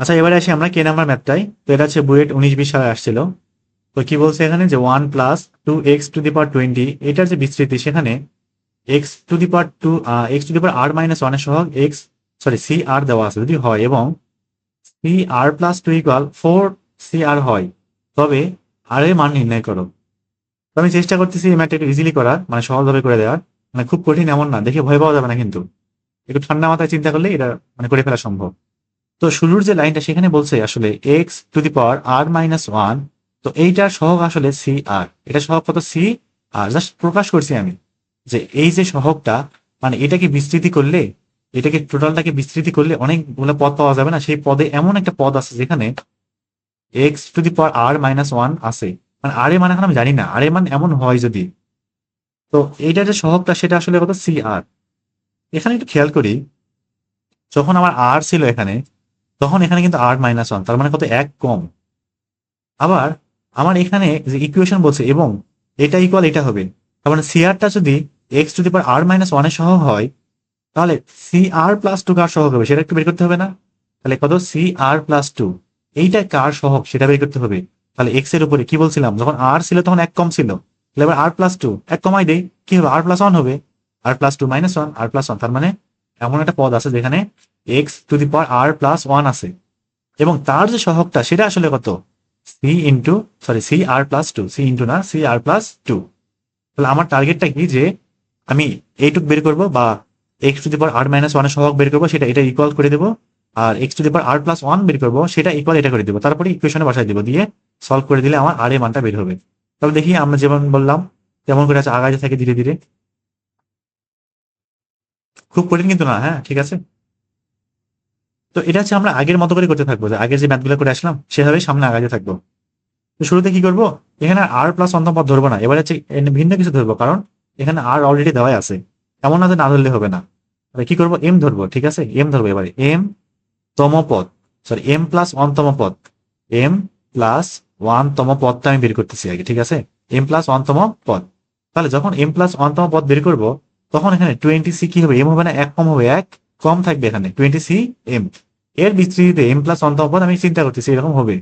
আচ্ছা এবারে আসি আমরা কে নাম্বার ম্যাথটাই তো এটা হচ্ছে বুয়েট উনিশ বিশ সালে আসছিল। তো কি বলছে এখানে যে one plus two X to the power twenty, এটার যে বিস্তৃতি সেখানে X to the power two X to the power R minus ওয়ানের সহ এক্স, সরি, সি আর দেওয়া আছে, যদি হয়, এবং C R plus two equal four C R হয়, তবে আর এর মান নির্ণয় করো। তো আমি চেষ্টা করতেছি এই ম্যাথটা একটু ইজিলি করার মানে সহজভাবে করে দেওয়ার মানে খুব কঠিন এমন না, দেখে ভয় পাওয়া যাবে না কিন্তু। একটু ঠান্ডা মাথায় চিন্তা করলে এটা মানে করে ফেলা সম্ভব। তো শুরুর যে লাইনটা সেখানে বলছে আসলে X to the power R minus one তো এইটার সহগ আসলে সি আর এটা সহগ কত? সি আর জাস্ট প্রকাশ করছি আমি যে এই যে সহগটা মানে এটাকে বিস্তৃতি করলে, এটাকে টোটালটাকে বিস্তৃতি করলে অনেকগুলো পদ পাওয়া যাবে না? সেই পদে এমন একটা পদ আছে যেখানে X to the power R minus one আছে। মানে আর এ মানে এখন আমি জানি না। আর এ মান এমন হয় যদি। তো এইটার যে সহগটা, সেটা আসলে কত? সি আর এখানে একটু খেয়াল করি, যখন আমার আর ছিল এখানে তখন এখানে কিন্তু আর মাইনাস ওয়ান তার মানে কত? এক কম। আবার আমার এখানে যে ইকুয়েশন বলছে, এবং এটা ইকুয়াল এটা হবে। তার মানে সিআরটা যদি X to the power R minus ওয়ানের সহ হয়, তাহলে সি আর প্লাস টু কার সহগ হবে? সেটা একটু বের করতে হবে না? তাহলে কত? সি আর প্লাস টু এইটা কার সহগ? সেটা বের করতে হবে। তাহলে এক্সের উপরে কি বলছিলাম? যখন আর ছিল তখন এক কম ছিল। তাহলে এবার আর প্লাস টু এক কমাই দেই। কি হবে? আর প্লাস ওয়ান হবে। R plus two minus one R plus one তার মানে এমন একটা পদ আছে যেখানে X to the power R plus one আছে। এবং তার যে সহগটা, সেটা আসলে কত? C into sorry C R plus two C into না সি আর প্লাস টু তাহলে আমার টার্গেটটা কি? যে আমি এইটুক বের করব বা X to the power R minus ওয়ানের সহগ বের করব, সেটা এটা ইকুয়াল করে দেবো। আর X to the power R plus one বের করব, সেটা ইকুয়াল এটা করে দেবো। তারপরে ইকুয়েশনে বসাই দেবো দিয়ে সলভ করে দিলে আমার আর এর মানটা বের হবে। তাহলে দেখি আমরা যেমন বললাম, তেমন করে আছে, আগাইতে থাকে ধীরে ধীরে। খুব কঠিন কিন্তু না হ্যাঁ ঠিক আছে? তো এটা হচ্ছে আমরা আগের মতো করে করতে থাকব, যে আগের যে ম্যাথগুলো করে আসলাম, সেভাবে সামনে আগাতে থাকব। তো শুরুতে কি করব? এখানে আর প্লাস অন্তম পদ ধরবো না, এবার হচ্ছে ভিন্ন কিছু ধরবো, কারণ এখানে আর অলরেডি দেওয়াই আছে। এমন না যে না ধরলে হবে না। কি করব? এম ধরবো, ঠিক আছে? এম ধরবো, এবারে এম তম পদ সরি এম প্লাস তম পদ এম প্লাস ওয়ান তম পদটা আমি বের করতেছি আগে, ঠিক আছে? এম প্লাস তম পদ তাহলে যখন এম প্লাস তম পদ বের করব তখন এখানে টোয়েন্টি সি কি হবে? এম হবে না, এক কম হবে এক, কম থাকবে এখানে টোয়েন্টি সি এম এর বিস্তৃতিতে এম প্লাস অন্তম পদ আমি চিন্তা করতেছি, এরকম হবে।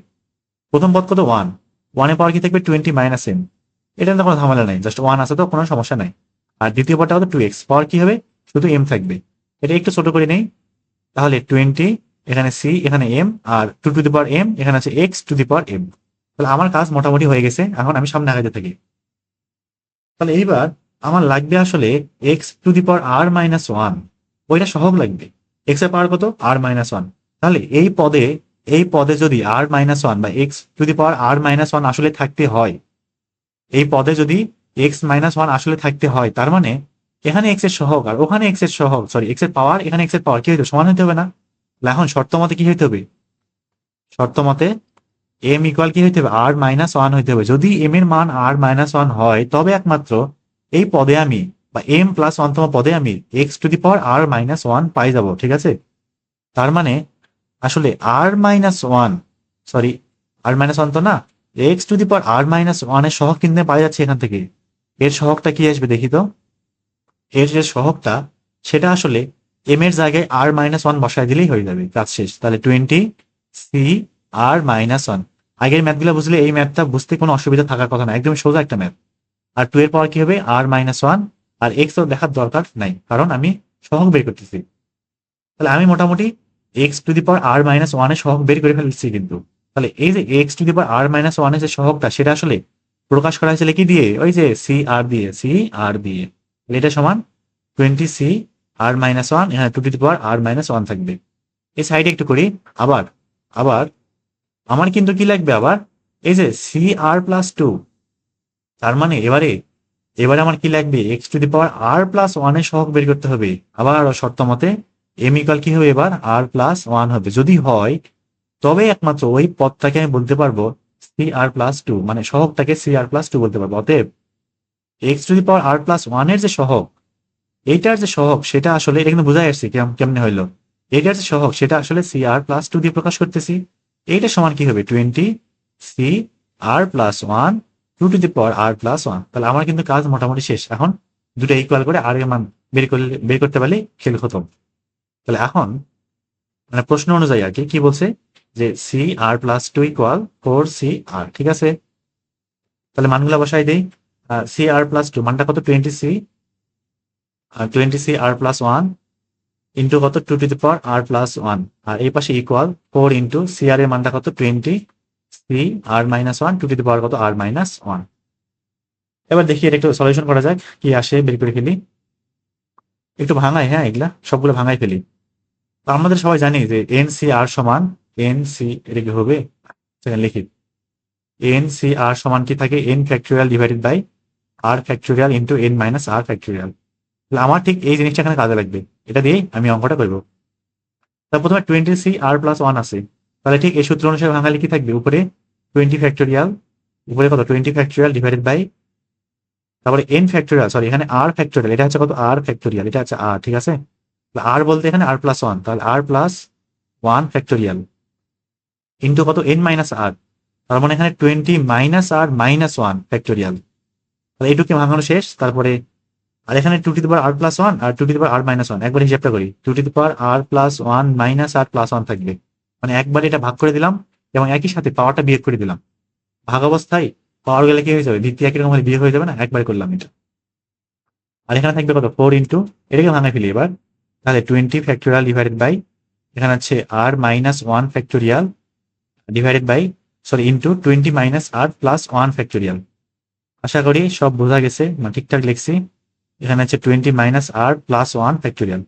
প্রথম পদ কত? ওয়ান ওয়ানে পাওয়ার কি থাকবে? টোয়েন্টি মাইনাস এম এটা কোনো ঝামেলা নাই জাস্ট ওয়ান আছে তো, কোনো সমস্যা নাই। আর দ্বিতীয় পদটা কত টু এক্স পাওয়ার কি হবে? শুধু এম থাকবে। এটা একটু ছোট করে নেই। তাহলে টোয়েন্টি এখানে সি এখানে M R two to the power M এখানে আছে X to the power M তাহলে আমার কাজ মোটামুটি হয়ে গেছে, এখন আমি সামনে আগাতে থাকি। তাহলে এইবার আমার লাগবে আসলে X to the power R minus one ওইটা সহগ লাগবে। এক্সের পাওয়ার কত? আর মাইনাস ওয়ান তাহলে এই পদে এই পদে যদি আর মাইনাস ওয়ান বা X to the power R minus one আসলে থাকতে হয়, এই পদে যদি এক্স মাইনাস ওয়ান আসলে থাকতে হয়, তার মানে এখানে এক্সের সহগ আর ওখানে এক্সের সহগ সরি এক্সের পাওয়ার এখানে এক্সের পাওয়ার কি হইতে সমান হতে হবে না। এখন শর্ত মতে কি হইতে হবে? শর্ত মতে এম ইকুয়াল কি হইতে হবে? আর মাইনাস ওয়ান হইতে হবে। যদি এম এর মান আর মাইনাস ওয়ান হয়, তবে একমাত্র এই পদে আমি বা এম প্লাস ওয়ানতম পদে আমি X to the power R minus one পাই যাব, ঠিক আছে? তার মানে আসলে R minus one sorry R minus one তো না X to the power R minus ওয়ানের সহগ কিনতে পাওয়া যাচ্ছে এখান থেকে। এর সহগটা কি আসবে দেখি তো? এর যে সহগটা, সেটা আসলে এম এর জায়গায় আর মাইনাস ওয়ান বসায় দিলেই হয়ে যাবে, কাজ শেষ। তাহলে twenty C R minus one আগের ম্যাথগুলো বুঝলে এই ম্যাথটা বুঝতে কোনো অসুবিধা থাকার কথা না, একদম সোজা একটা ম্যাথ আর টু এর পাওয়ার কি হবে? আর মাইনাস ওয়ান আর এক্স তো দেখার দরকার নাই, কারণ আমি সহগ বের করতেছি। তাহলে আমি মোটামুটি X to the power R minus ওয়ানের সহগ বের করে ফেলছি কিন্তু। তাহলে এই যে X to the power R minus ওয়ানের যে সহগটা, সেটা আসলে প্রকাশ করা হয়েছিল কি দিয়ে? ওই যে সি আর দিয়ে সি আর দিয়ে। এটা সমান twenty C R minus one এখানে two to the power R minus one থাকবে। এই সাইডে একটু করি, আবার আবার, আমার কিন্তু কি লাগবে আবার? এই যে সি আর প্লাস টু তার মানে এবারে এবারে আমার কি লাগবে? X to the power R plus ওয়ানের সহগ বের করতে হবে। আবার শর্ত মতে এম ইকাল কি হবে এবার? আর প্লাস ওয়ান হবে। যদি হয়, তবে একমাত্র ওই পদটাকে আমি বলতে পারব সি আর প্লাস টু মানে সহগটাকে সি আর প্লাস টু বলতে পারব। অতএব X to the power R plus ওয়ানের যে সহগ, এইটার যে সহগ, সেটা আসলে, এটা কিন্তু আসছে কেম- কেমনে হইল। এইটার যে সহগ, সেটা আসলে সি আর প্লাস টু দিয়ে প্রকাশ করতেছি। এইটা সমান কি হবে? Twenty C R plus one two to the power R plus one তাহলে আমার কিন্তু কাজ মোটামুটি শেষ। এখন দুটো ইকুয়াল করে আর এর মান বের করলে, বের করতে পারলে খেল খতম। তাহলে এখন মানে প্রশ্ন অনুযায়ী আর কি কি বলছে? যে C R plus two equal four C R ঠিক আছে? তাহলে মানগুলো বসাই দেই। সি আর প্লাস টু মানটা কত? Twenty C twenty C R plus one into কত? Two to the power R plus one আর এই পাশে equal four into C R এর মানটা কত? Twenty C R minus one two to the power কত? আর minus one এবার দেখি এটা একটু সলিউশন করা যাক, কি আসে বের করে ফেলি। একটু ভাঙাই হ্যাঁ এগুলা সবগুলো ভাঙাই ফেলি। আমাদের সবাই জানি যে এন সি আর সমান এন সি এটা কি হবে? লিখি। এন সি আর সমান কি থাকে? N factorial divided by R factorial into N minus R factorial তাহলে আমার ঠিক এই জিনিসটা এখানে কাজে লাগবে। এটা দিয়েই আমি অঙ্কটা করব। তার প্রথমে twenty C r plus one আছে। তাহলে ঠিক এই সূত্র অনুসারে ভাঙালে কি থাকবে উপরে টোয়েন্টি ফ্যাক্টোরিয়াল উপরে কত? টোয়েন্টি ফ্যাক্টোরিয়াল ডিভাইডেড বাই তারপরে এন ফ্যাক্টোরিয়াল সরি এখানে আর ফ্যাক্টোরিয়াল এটা হচ্ছে কত? আর ফ্যাক্টোরিয়াল এটা হচ্ছে আর ঠিক আছে? আর বলতে এখানে আর প্লাস ওয়ান তাহলে r plus one factorial into কত? এন মাইনাস আর তার মানে এখানে twenty minus r minus one factorial তাহলে এইটুকু ভাঙানো শেষ, তারপরে আর এখানে টু টি পাওয়ার আর প্লাস ওয়ান আর টু টি পাওয়ার আর মাইনাস ওয়ান একবার হিসাবটা করি টু টি power r plus one minus r plus one থাকবে। মানে একবার এটা ভাগ করে দিলাম এবং একই সাথে পাওয়ারটা বিয়োগ করে দিলাম। ভাগ অবস্থায় পাওয়ার গেলে কি হয়ে যাবে? ভিত্তি একই রকম বিয়োগ হয়ে যাবে না? একবার করলাম এটা। আর এখানে থাকবে কত? ফোর ইন্টু এটাকে ভাঙা ফেলি এবার। তাহলে টোয়েন্টি ফ্যাক্টোরিয়াল ডিভাইডেড বাই এখানে হচ্ছে r minus one factorial divided by sorry into twenty minus r plus one factorial আশা করি সব বোঝা গেছে ঠিকঠাক লিখছি। এখানে হচ্ছে twenty minus r plus one factorial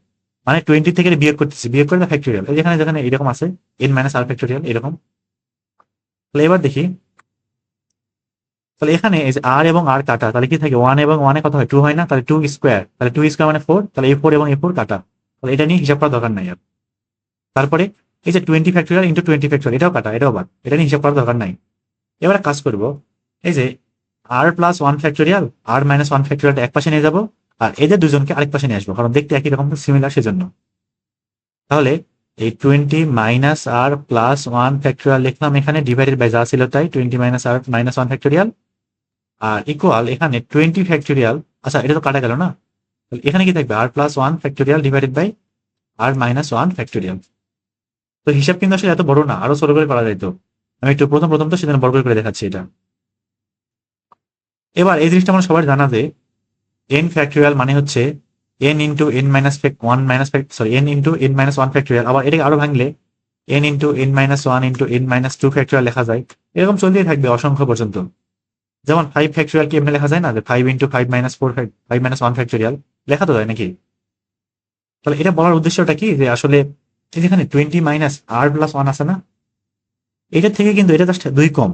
মানে টোয়েন্টি থেকে বিয়োগ করতেছি, বিয়োগ করে ফ্যাক্টোরিয়াল যেখানে যেখানে এরকম আছে এন মাইনাস আর ফ্যাক্টোরিয়াল এরকম। তাহলে এবার দেখি। তাহলে এখানে এই যে আর এবং আর কাটা, তাহলে কি থাকে? ওয়ান এবং ওয়ানে কত হয়? টু হয় না? তাহলে টু স্কোয়ার তাহলে টু স্কোয়ার মানে ফোর তাহলে এ ফোর এবং এ ফোর কাটা। তাহলে এটা নিয়ে হিসাব করার দরকার নাই আর। তারপরে এই যে twenty factorial into twenty factorial এটাও কাটা, এটাও বাদ। এটা নিয়ে হিসাব করার দরকার নাই। এবার কাজ করব, এই যে r plus one factorial r minus one factorial এক পাশে নিয়ে যাব। আর এদের দুজনকে আরেক পাশে নিয়ে আসব, কারণ দেখতে একই রকম সিমিলার সেজন্য। তাহলে এই twenty minus r plus one factorial লিখলাম এখানে ডিভাইডেড বাই যা ছিল তাই twenty minus r minus one factorial আর ইকুয়াল এখানে টোয়েন্টি ফ্যাক্টোরিয়াল আচ্ছা এটা তো কাটা গেল না? এখানে কি থাকবে? R plus one factorial divided by r minus one factorial তো হিসাব কিন্তু আসলে এত বড় না, আরও ছোট করে করা যাইতো আমি একটু প্রথম প্রথম তো সেদিন বড় করে দেখাচ্ছি এটা। এবার এই জিনিসটা আমরা সবার জানা যে এন ফ্যাক্টোরিয়াল মানে হচ্ছে n into n minus one minus sorry n into n minus one factorial আবার এটাকে আরও ভাঙলে n into n minus one into n minus two factorial লেখা যায়। এরকম চলতেই থাকবে অসংখ্য পর্যন্ত। যেমন ফাইভ ফ্যাক্টোরিয়াল কি এমনি লেখা যায় না? যে five into five minus four five minus one factorial লেখা তো যায় নাকি? তাহলে এটা বলার উদ্দেশ্যটা কি? যে আসলে যেখানে twenty minus r plus one আছে না? এটার থেকে কিন্তু এটা জাস্ট দুই কম।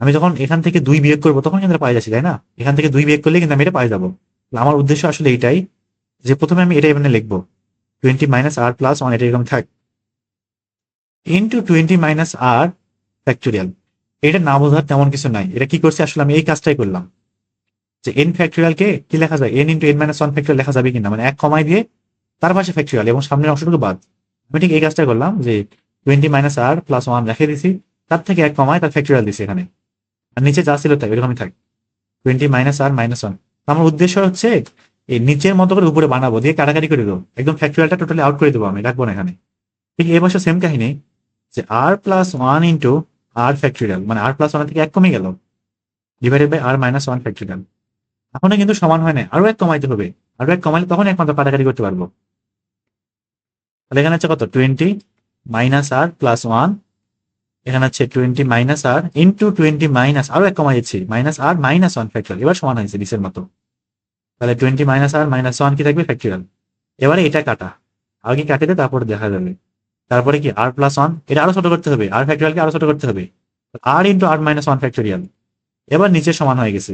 আমি যখন এখান থেকে দুই বিয়োগ করব, তখন কিন্তু এটা পাই যাচ্ছি, তাই না? এখান থেকে দুই বিয়োগ করলে কিন্তু আমি এটা পাই যাব। আমার উদ্দেশ্য আসলে এটাই যে প্রথমে আমি এটা এখানে লিখব। Twenty minus r plus one এটা এরকম থাক। Into twenty minus r factorial এটা না বোঝার তেমন কিছু নাই। এটা কি করছে? আসলে আমি এই কাজটাই করলাম। যে এন ফ্যাক্টোরিয়াল কে লেখা যায়? N into n minus one factorial লেখা যাবে কিনা? মানে এক কমাই দিয়ে তার পাশে ফ্যাক্টোরিয়াল এবং সামনের অংশটুকু বাদ। আমি ঠিক এই কাজটাই করলাম যে twenty minus r plus one রেখে দিছি। তার থেকে এক কমায় তার ফ্যাক্টোরিয়াল দিছি এখানে। আর নিচে যা ছিল তাই, এরকমই থাক। Twenty minus r minus one আমার উদ্দেশ্য হচ্ছে এই নিচের মতো করে উপরে বানাবো, দিয়ে কাটাকাটি করে দেবো। একদম ফ্যাক্টোরিয়ালটা টোটালি আউট করে দেবো আমি, রাখব না এখানে। ঠিক এই বছর সেম কাহিনী, যে r plus one into r factorial মানে আর প্লাস ওয়ান থেকে এক কমে গেল divided by r minus one factorial এখনও কিন্তু সমান হয় না আরও এক কমাইতে হবে। আরও এক কমাইলে তখন একমাত্র কাটাকাটি করতে পারব। তাহলে এখানে হচ্ছে কত? Twenty minus r plus one এখানে হচ্ছে twenty minus r into twenty minus আরও এক কমাই যাচ্ছি minus r minus one factorial এবার সমান হয়েছে নিচের মতো। তাহলে twenty minus r minus one কি থাকবে? ফ্যাক্টরিয়াল এবারে এটা কাটা, আগে কাটে দে, তারপরে দেখা যাবে। তারপরে কি? আর প্লাস ওয়ান এটা আরও ছোট করতে হবে আর ফ্যাক্টোরিয়ালকে আরও ছোট করতে হবে। R into r minus one factorial এবার নিচে সমান হয়ে গেছে।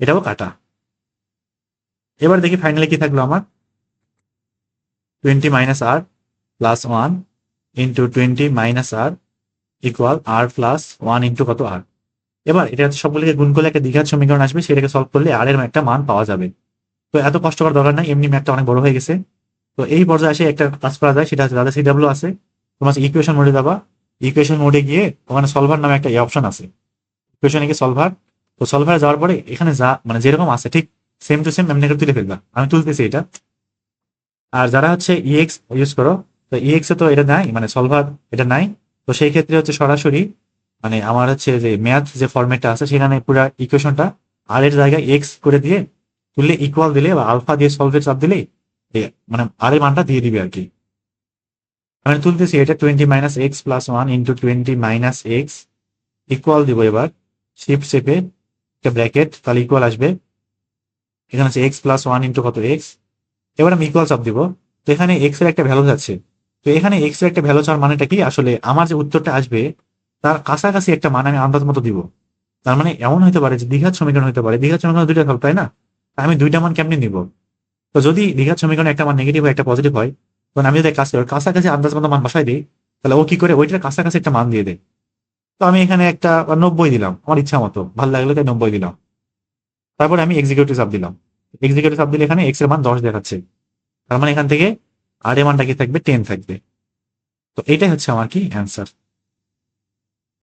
এটাও কাটা। এবার দেখি ফাইনালি কি থাকল আমার? Twenty minus r plus one into twenty minus r equal r plus one into কত আর এবার এটা সবগুলিকে গুণ করলে একটা দীঘার সমীকরণ আসবে, সেটাকে সলভ করলে আর এর একটা মান পাওয়া যাবে। তো এত কষ্ট করার দরকার নাই, এমনি ম্যাথটা অনেক বড় হয়ে গেছে। তো এই পর্যায়ে এসে একটা কাজ করা যায়, সেটা হচ্ছে সিডাব্লিউ আছে, তোমার ইকুয়েশন মোডে যাবা। ইকুয়েশন মোডে গিয়ে ওখানে সলভার নামে একটা অপশন আছে। ইকুয়েশনে গিয়ে সলভার তো সলভারে যাওয়ার পরে এখানে যা মানে যেরকম আছে, ঠিক সেম টু সেম এমনি তুলে ফেলবা। আমি তুলতেছি এটা। আর যারা হচ্ছে ইএক্স ইউজ করো, তো ইএক্স এ তো এটা নাই মানে সলভার এটা নাই। তো সেই ক্ষেত্রে হচ্ছে সরাসরি মানে আমার হচ্ছে যে ম্যাথ যে ফরম্যাটটা আছে সেখানে পুরো ইকুয়েশনটা আর এর জায়গায় এক্স করে দিয়ে তুললে ইকুয়াল দিলে বা আলফা দিয়ে সলভের চাপ দিলেই এ মানে আর এর মানটা দিয়ে দিবে আর কি। আমি তুলতেছি এটা twenty minus x plus one into twenty minus x equal দিব এবার। শিফট চেপে একটা ব্র্যাকেট তাহলে ইকুয়াল আসবে। এখানে আছে এক্স প্লাস ওয়ান ইন্টু কত এক্স এবার আমি ইকুয়াল চাপ দিব। তো এখানে এক্সের একটা ভ্যালু যাচ্ছে। তো এখানে এক্সের একটা ভ্যালু চাওয়ার মানেটা কি? আসলে আমার যে উত্তরটা আসবে, তার কাছাকাছি একটা মান আমি আন্দাজ মতো দিব। তার মানে এমন হতে পারে যে দীঘার সমীকরণ হতে পারে। দীঘার সমীকরণ দুইটা সলভ তাই না? আমি দুইটা মান কেমনি নিব? তো যদি দীঘার সমীকরণে একটা মান নেগেটিভ হয়, একটা পজিটিভ হয় তখন আমি যদি কাছে কাছাকাছি আন্দাজ মতো মান বসাই দিই, তাহলে ও কি করে? ওইটার কাছাকাছি একটা মান দিয়ে দেয়। তো আমি এখানে একটা নব্বই দিলাম, আমার ইচ্ছা মতো। ভালো লাগল তাই নব্বই দিলাম। তারপরে আমি এক্সিকিউটিভ চাপ দিলাম। এক্সিকিউটিভ চাপ দিলে এখানে এক্সের মান দশ দেখাচ্ছে। তার মানে এখান থেকে আর এর মানটা কি থাকবে টেন থাকবে। তো এটাই হচ্ছে আমার কি অ্যান্সার